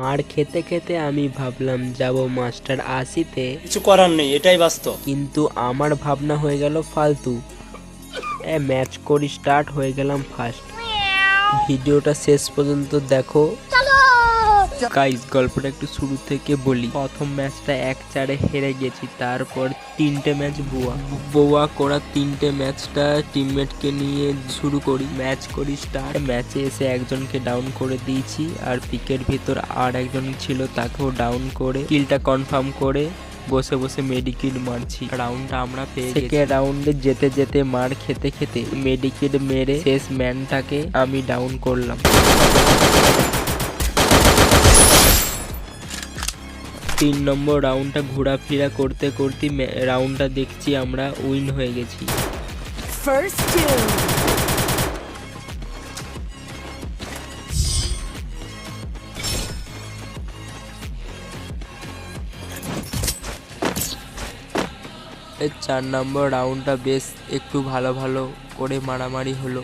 আর খেতে খেতে আমি ভাবলাম যাব মাস্টার আসিতে কিছু করার নেই এটাই বাস্তব। কিন্তু আমার ভাবনা হয়ে গেল ফালতু। এ ম্যাচ করি স্টার্ট হয়ে গেলাম ফার্স্ট ভিডিওটা শেষ পর্যন্ত দেখো। গাইস গল্পটা একটু শুরু থেকে বলি। প্রথম ম্যাচটা এক চারে হেরে গেছি, তারপর তিনটে ম্যাচ বুয়া বোয়া করা তিনটে ম্যাচটা টিমমেটকে নিয়ে শুরু করি। ম্যাচ করি স্টার্ট ম্যাচে এসে একজনকে ডাউন করে দিয়েছি, আর পিকের ভিতর আর একজন ছিল, তাকেও ডাউন করে কিলটা কনফার্ম করে বসে বসে মেডিকিট মারছি। রাউন্ডটা আমরা পেয়ে গেছি। রাউন্ডে যেতে যেতে মার খেতে খেতে মেডিকিট মেরে শেষ ম্যানটাকে আমি ডাউন করলাম। তিন নম্বর রাউন্ডটা ঘোরাফেরা করতে করতে রাউন্ডটা দেখছি আমরা উইন হয়ে গেছি। চার নম্বর রাউন্ডটা বেশ একটু ভালো ভালো করে মারামারি হলো।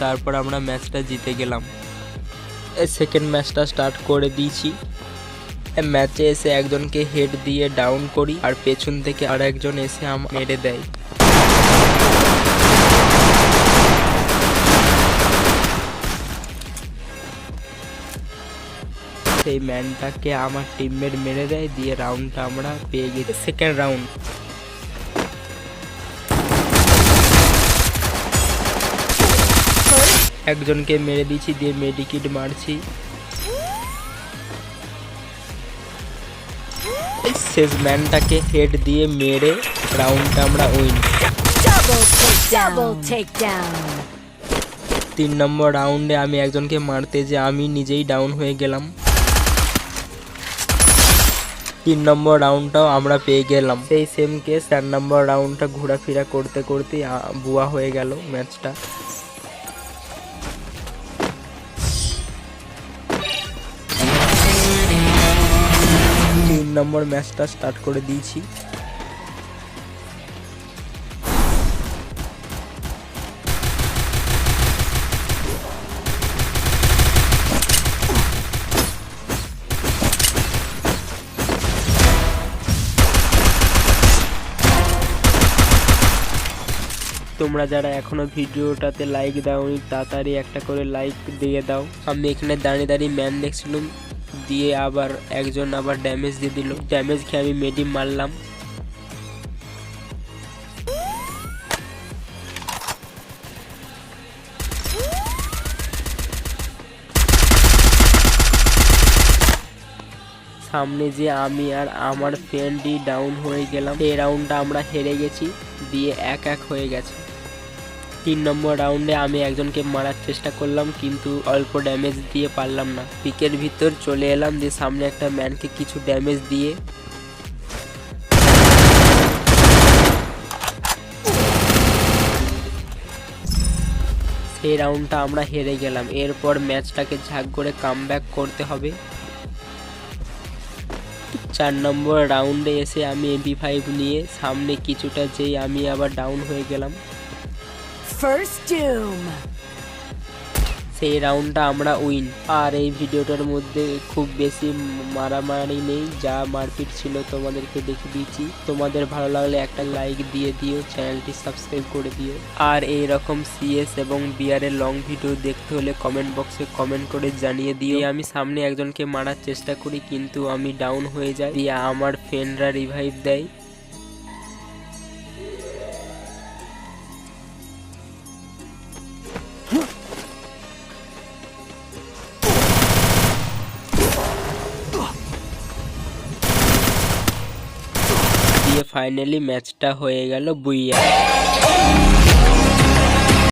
তারপর আমরা ম্যাচটা জিতে গেলাম। সেকেন্ড ম্যাচটা স্টার্ট করে দিয়েছি। ম্যাচে এসে একজনকে হেড দিয়ে ডাউন করি আর পেছন থেকে আর একজন এসে আম মেরে দেয়। সেই ম্যানটাকে আমার টিমমেট মেরে দেয়, দিয়ে রাউন্ডটা আমরা পেয়ে গেছি। সেকেন্ড রাউন্ড একজনকে মেরে দিয়েছি দিয়ে মেডিকিট মারছি। শেষ ম্যানটাকে হেড দিয়ে মেরে রাউন্ডটা আমরা উইন. তিন নম্বর রাউন্ডে আমি একজনকে মারতে যে আমি নিজেই ডাউন হয়ে গেলাম। তিন নম্বর রাউন্ডটাও আমরা পেয়ে গেলাম। সেই সেম কেস চার নম্বর রাউন্ডটা ঘোরাফেরা করতে করতে বুয়া হয়ে গেল ম্যাচটা নম্বর ম্যাচটা স্টার্ট করে দিয়েছি। তোমরা যারা এখনও ভিডিওটাতে লাইক দাওনি, তাড়াতাড়ি একটা করে লাইক দিয়ে দাও। আমি এখানে দাঁড়িয়ে দাঁড়িয়ে ম্যান দেখছিলাম দিয়ে আবার একজন আবার ড্যামেজ দিয়ে দিল। ড্যামেজ খেয়ে আমি মেডি মারলাম। সামনে যে আমি আর আমার ফ্রেন্ডই ডাউন হয়ে গেলাম। এই রাউন্ডটা আমরা হেরে গেছি, দিয়ে এক এক হয়ে গেছে। তিন নম্বর রাউন্ডে আমি একজনকে মারার চেষ্টা করলাম, কিন্তু অল্প ড্যামেজ দিয়ে পারলাম না। পিকের ভিতর চলে এলাম, দিয়ে সামনে একটা ম্যানকে কিছু ড্যামেজ দিয়ে সেই রাউন্ডটা আমরা হেরে গেলাম। এরপর ম্যাচটাকে ঝাঁক করে কাম করতে হবে। চার নম্বর রাউন্ডে এসে আমি এমপি ফাইভ নিয়ে সামনে কিছুটা যেই আমি আবার ডাউন হয়ে গেলাম। First doom. সেই রাউন্ডটা আমরা উইন আর এই ভিডিওটার মধ্যে খুব বেশি মারামারি নেই, যা মারপিট ছিল তোমাদেরকে দেখে দিয়েছি। তোমাদের ভালো লাগলে একটা লাইক দিয়ে দিও, চ্যানেলটি সাবস্ক্রাইব করে দিও। আর এই রকম সিএস এবং বিয়ারের লং ভিডিও দেখতে হলে কমেন্ট বক্সে কমেন্ট করে জানিয়ে দিও। আমি সামনে একজনকে মারার চেষ্টা করি, কিন্তু আমি ডাউন হয়ে যাই। দিয়ে আমার ফ্রেন্ডরা রিভাইভ দেয়। দিয়ে ফাইনালি ম্যাচটা হয়ে গেল বুইয়া।